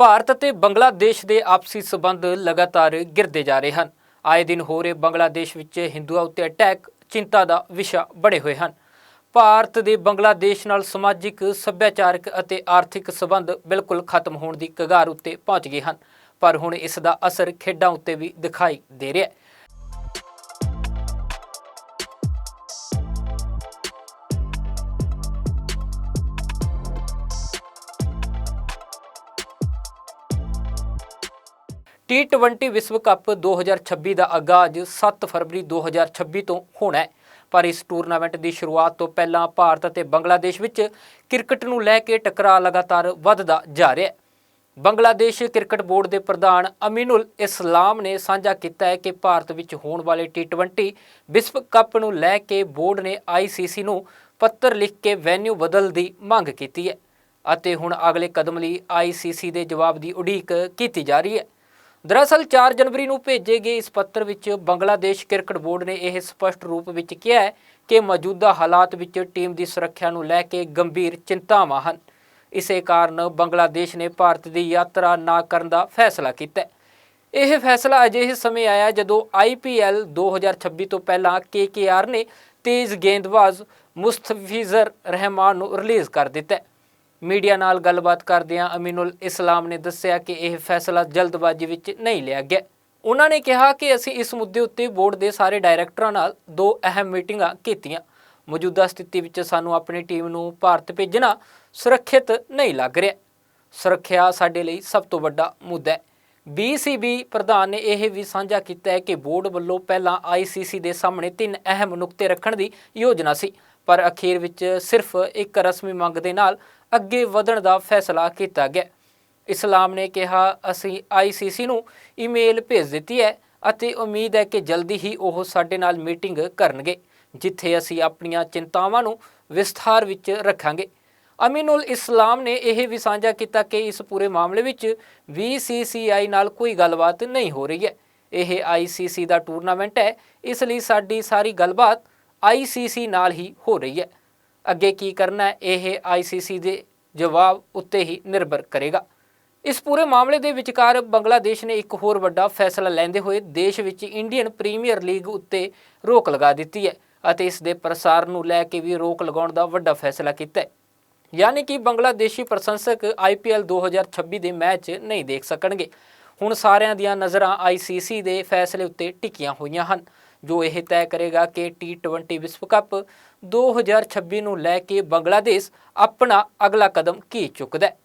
ਭਾਰਤ ਅਤੇ ਬੰਗਲਾਦੇਸ਼ ਦੇ ਆਪਸੀ ਸਬੰਧ ਲਗਾਤਾਰ ਗਿਰਦੇ ਜਾ ਰਹੇ ਹਨ। ਆਏ ਦਿਨ ਹੋ ਰਹੇ ਬੰਗਲਾਦੇਸ਼ ਵਿੱਚ ਹਿੰਦੂਆਂ ਉੱਤੇ ਅਟੈਕ, ਚਿੰਤਾ ਦਾ ਵਿਸ਼ਾ ਬਣੇ ਹੋਏ ਹਨ। ਭਾਰਤ ਦੇ ਬੰਗਲਾਦੇਸ਼ ਨਾਲ ਸਮਾਜਿਕ, ਸੱਭਿਆਚਾਰਕ ਅਤੇ ਆਰਥਿਕ ਸਬੰਧ ਬਿਲਕੁਲ ਖਤਮ ਹੋਣ ਦੀ ਕਗਾਰ ਉੱਤੇ ਪਹੁੰਚ ਗਏ ਹਨ। ਪਰ ਹੁਣ ਇਸ ਦਾ ਅਸਰ ਖੇਡਾਂ ਉੱਤੇ ਵੀ ਦਿਖਾਈ ਦੇ ਰਿਹਾ ਹੈ। ਟੀ20 ਵਿਸ਼ਵ ਕੱਪ 2026 ਦਾ ਆਗਾਜ਼ 7 ਫਰਵਰੀ 2026 ਤੋਂ ਹੋਣਾ ਹੈ। ਪਰ ਇਸ ਟੂਰਨਾਮੈਂਟ ਦੀ ਸ਼ੁਰੂਆਤ ਤੋਂ ਪਹਿਲਾਂ ਭਾਰਤ ਅਤੇ ਬੰਗਲਾਦੇਸ਼ ਵਿੱਚ ਕ੍ਰਿਕਟ ਨੂੰ ਲੈ ਕੇ ਟਕਰਾਅ ਲਗਾਤਾਰ ਵੱਧਦਾ ਜਾ ਰਿਹਾ ਹੈ। ਬੰਗਲਾਦੇਸ਼ ਕ੍ਰਿਕਟ ਬੋਰਡ ਦੇ ਪ੍ਰਧਾਨ ਅਮੀਨੁਲ ਇਸਲਾਮ ਨੇ ਸਾਂਝਾ ਕੀਤਾ ਹੈ ਕਿ ਭਾਰਤ ਵਿੱਚ ਹੋਣ ਵਾਲੇ ਟੀ20 ਵਿਸ਼ਵ ਕੱਪ ਨੂੰ ਲੈ ਕੇ ਬੋਰਡ ਨੇ ਆਈਸੀਸੀ ਨੂੰ ਪੱਤਰ ਲਿਖ ਕੇ ਵੈਨਿਊ ਬਦਲ ਦੀ ਮੰਗ ਕੀਤੀ ਹੈ ਅਤੇ ਹੁਣ ਅਗਲੇ ਕਦਮ ਲਈ ਆਈਸੀਸੀ ਦੇ ਜਵਾਬ ਦੀ ਉਡੀਕ ਕੀਤੀ ਜਾ ਰਹੀ ਹੈ। ਦਰਅਸਲ 4 ਜਨਵਰੀ ਨੂੰ ਭੇਜੇ ਗਏ ਇਸ ਪੱਤਰ ਵਿੱਚ ਬੰਗਲਾਦੇਸ਼ ਕ੍ਰਿਕਟ ਬੋਰਡ ਨੇ ਇਹ ਸਪਸ਼ਟ ਰੂਪ ਵਿੱਚ ਕਿਹਾ ਹੈ ਕਿ ਮੌਜੂਦਾ ਹਾਲਾਤ ਵਿੱਚ ਟੀਮ ਦੀ ਸੁਰੱਖਿਆ ਨੂੰ ਲੈ ਕੇ ਗੰਭੀਰ ਚਿੰਤਾਵਾਂ ਹਨ। ਇਸੇ ਕਾਰਨ ਬੰਗਲਾਦੇਸ਼ ਨੇ ਭਾਰਤ ਦੀ ਯਾਤਰਾ ਨਾ ਕਰਨ ਦਾ ਫੈਸਲਾ ਕੀਤਾ ਇਹ ਫੈਸਲਾ ਅਜਿਹੇ ਸਮੇਂ ਆਇਆ ਜਦੋਂ IPL 2026 ਤੋਂ ਪਹਿਲਾਂ KKR ਨੇ ਤੇਜ਼ ਗੇਂਦਬਾਜ਼ ਮੁਸਤਫਿਜ਼ਰ ਰਹਿਮਾਨ ਨੂੰ ਰਿਲੀਜ਼ ਕਰ ਦਿੱਤਾ ਮੀਡੀਆ ਨਾਲ ਗੱਲਬਾਤ ਕਰਦਿਆਂ ਅਮੀਨੁਲ ਇਸਲਾਮ ਨੇ ਦੱਸਿਆ ਕਿ ਇਹ ਫੈਸਲਾ ਜਲਦਬਾਜ਼ੀ ਵਿੱਚ ਨਹੀਂ ਲਿਆ ਗਿਆ। ਉਹਨਾਂ ਨੇ ਕਿਹਾ ਕਿ ਅਸੀਂ ਇਸ ਮੁੱਦੇ ਉੱਤੇ ਬੋਰਡ ਦੇ ਸਾਰੇ ਡਾਇਰੈਕਟਰਾਂ ਨਾਲ ਦੋ ਅਹਿਮ ਮੀਟਿੰਗਾਂ ਕੀਤੀਆਂ। ਮੌਜੂਦਾ ਸਥਿਤੀ ਵਿੱਚ ਸਾਨੂੰ ਆਪਣੀ ਟੀਮ ਨੂੰ ਭਾਰਤ ਭੇਜਣਾ ਸੁਰੱਖਿਅਤ ਨਹੀਂ ਲੱਗ ਰਿਹਾ। ਸੁਰੱਖਿਆ ਸਾਡੇ ਲਈ ਸਭ ਤੋਂ ਵੱਡਾ ਮੁੱਦਾ ਹੈ। BCB ਪ੍ਰਧਾਨ ਨੇ ਇਹ ਵੀ ਸਾਂਝਾ ਕੀਤਾ ਹੈ ਕਿ ਬੋਰਡ ਵੱਲੋਂ ਪਹਿਲਾਂ ICC ਦੇ ਸਾਹਮਣੇ ਤਿੰਨ ਅਹਿਮ ਨੁਕਤੇ ਰੱਖਣ ਦੀ ਯੋਜਨਾ ਸੀ, ਪਰ ਅਖੀਰ ਵਿੱਚ ਸਿਰਫ ਇੱਕ ਰਸਮੀ ਮੰਗ ਦੇ ਨਾਲ ਅੱਗੇ ਵਧਣ ਦਾ ਫੈਸਲਾ ਕੀਤਾ ਗਿਆ। ਇਸਲਾਮ ਨੇ ਕਿਹਾ, ਅਸੀਂ ICC ਨੂੰ ਈਮੇਲ ਭੇਜ ਦਿੱਤੀ ਹੈ ਅਤੇ ਉਮੀਦ ਹੈ ਕਿ ਜਲਦੀ ਹੀ ਉਹ ਸਾਡੇ ਨਾਲ ਮੀਟਿੰਗ ਕਰਨਗੇ, ਜਿੱਥੇ ਅਸੀਂ ਆਪਣੀਆਂ ਚਿੰਤਾਵਾਂ ਨੂੰ ਵਿਸਥਾਰ ਵਿੱਚ ਰੱਖਾਂਗੇ। ਅਮੀਨੁਲ ਇਸਲਾਮ ਨੇ ਇਹ ਵੀ ਸਾਂਝਾ ਕੀਤਾ ਕਿ ਇਸ ਪੂਰੇ ਮਾਮਲੇ ਵਿੱਚ VCCI ਨਾਲ ਕੋਈ ਗੱਲਬਾਤ ਨਹੀਂ ਹੋ ਰਹੀ ਹੈ। ਇਹ ICC ਦਾ ਟੂਰਨਾਮੈਂਟ ਹੈ, ਇਸ ਲਈ ਸਾਡੀ ਸਾਰੀ ਗੱਲਬਾਤ ICC ਨਾਲ ਹੀ ਹੋ ਰਹੀ ਹੈ। ਅੱਗੇ ਕੀ ਕਰਨਾ ਹੈ, ਇਹ ICC ਦੇ ਜਵਾਬ ਉੱਤੇ ਹੀ ਨਿਰਭਰ ਕਰੇਗਾ। ਇਸ ਪੂਰੇ ਮਾਮਲੇ ਦੇ ਵਿਚਕਾਰ ਬੰਗਲਾਦੇਸ਼ ਨੇ ਇੱਕ ਹੋਰ ਵੱਡਾ ਫੈਸਲਾ ਲੈਂਦੇ ਹੋਏ ਦੇਸ਼ ਵਿੱਚ ਇੰਡੀਅਨ ਪ੍ਰੀਮੀਅਰ ਲੀਗ ਉੱਤੇ ਰੋਕ ਲਗਾ ਦਿੱਤੀ ਹੈ ਅਤੇ ਇਸ ਦੇ ਪ੍ਰਸਾਰ ਨੂੰ ਲੈ ਕੇ ਵੀ ਰੋਕ ਲਗਾਉਣ ਦਾ ਵੱਡਾ ਫੈਸਲਾ ਕੀਤਾ ਹੈ। ਯਾਨੀ ਕਿ ਬੰਗਲਾਦੇਸ਼ੀ ਪ੍ਰਸ਼ੰਸਕ IPL 2026 ਦੇ ਮੈਚ ਨਹੀਂ ਦੇਖ ਸਕਣਗੇ। ਹੁਣ ਸਾਰਿਆਂ ਦੀਆਂ ਨਜ਼ਰਾਂ ICC ਦੇ ਫੈਸਲੇ ਉੱਤੇ ਟਿਕੀਆਂ ਹੋਈਆਂ ਹਨ। ਜੋ ਇਹ ਤੈਅ ਕਰੇਗਾ ਕਿ T20 ਵਿਸ਼ਵ ਕੱਪ 2026 ਨੂੰ ਲੈ ਕੇ ਬੰਗਲਾਦੇਸ਼ ਆਪਣਾ ਅਗਲਾ ਕਦਮ ਕੀ ਚੁੱਕਦਾ ਹੈ।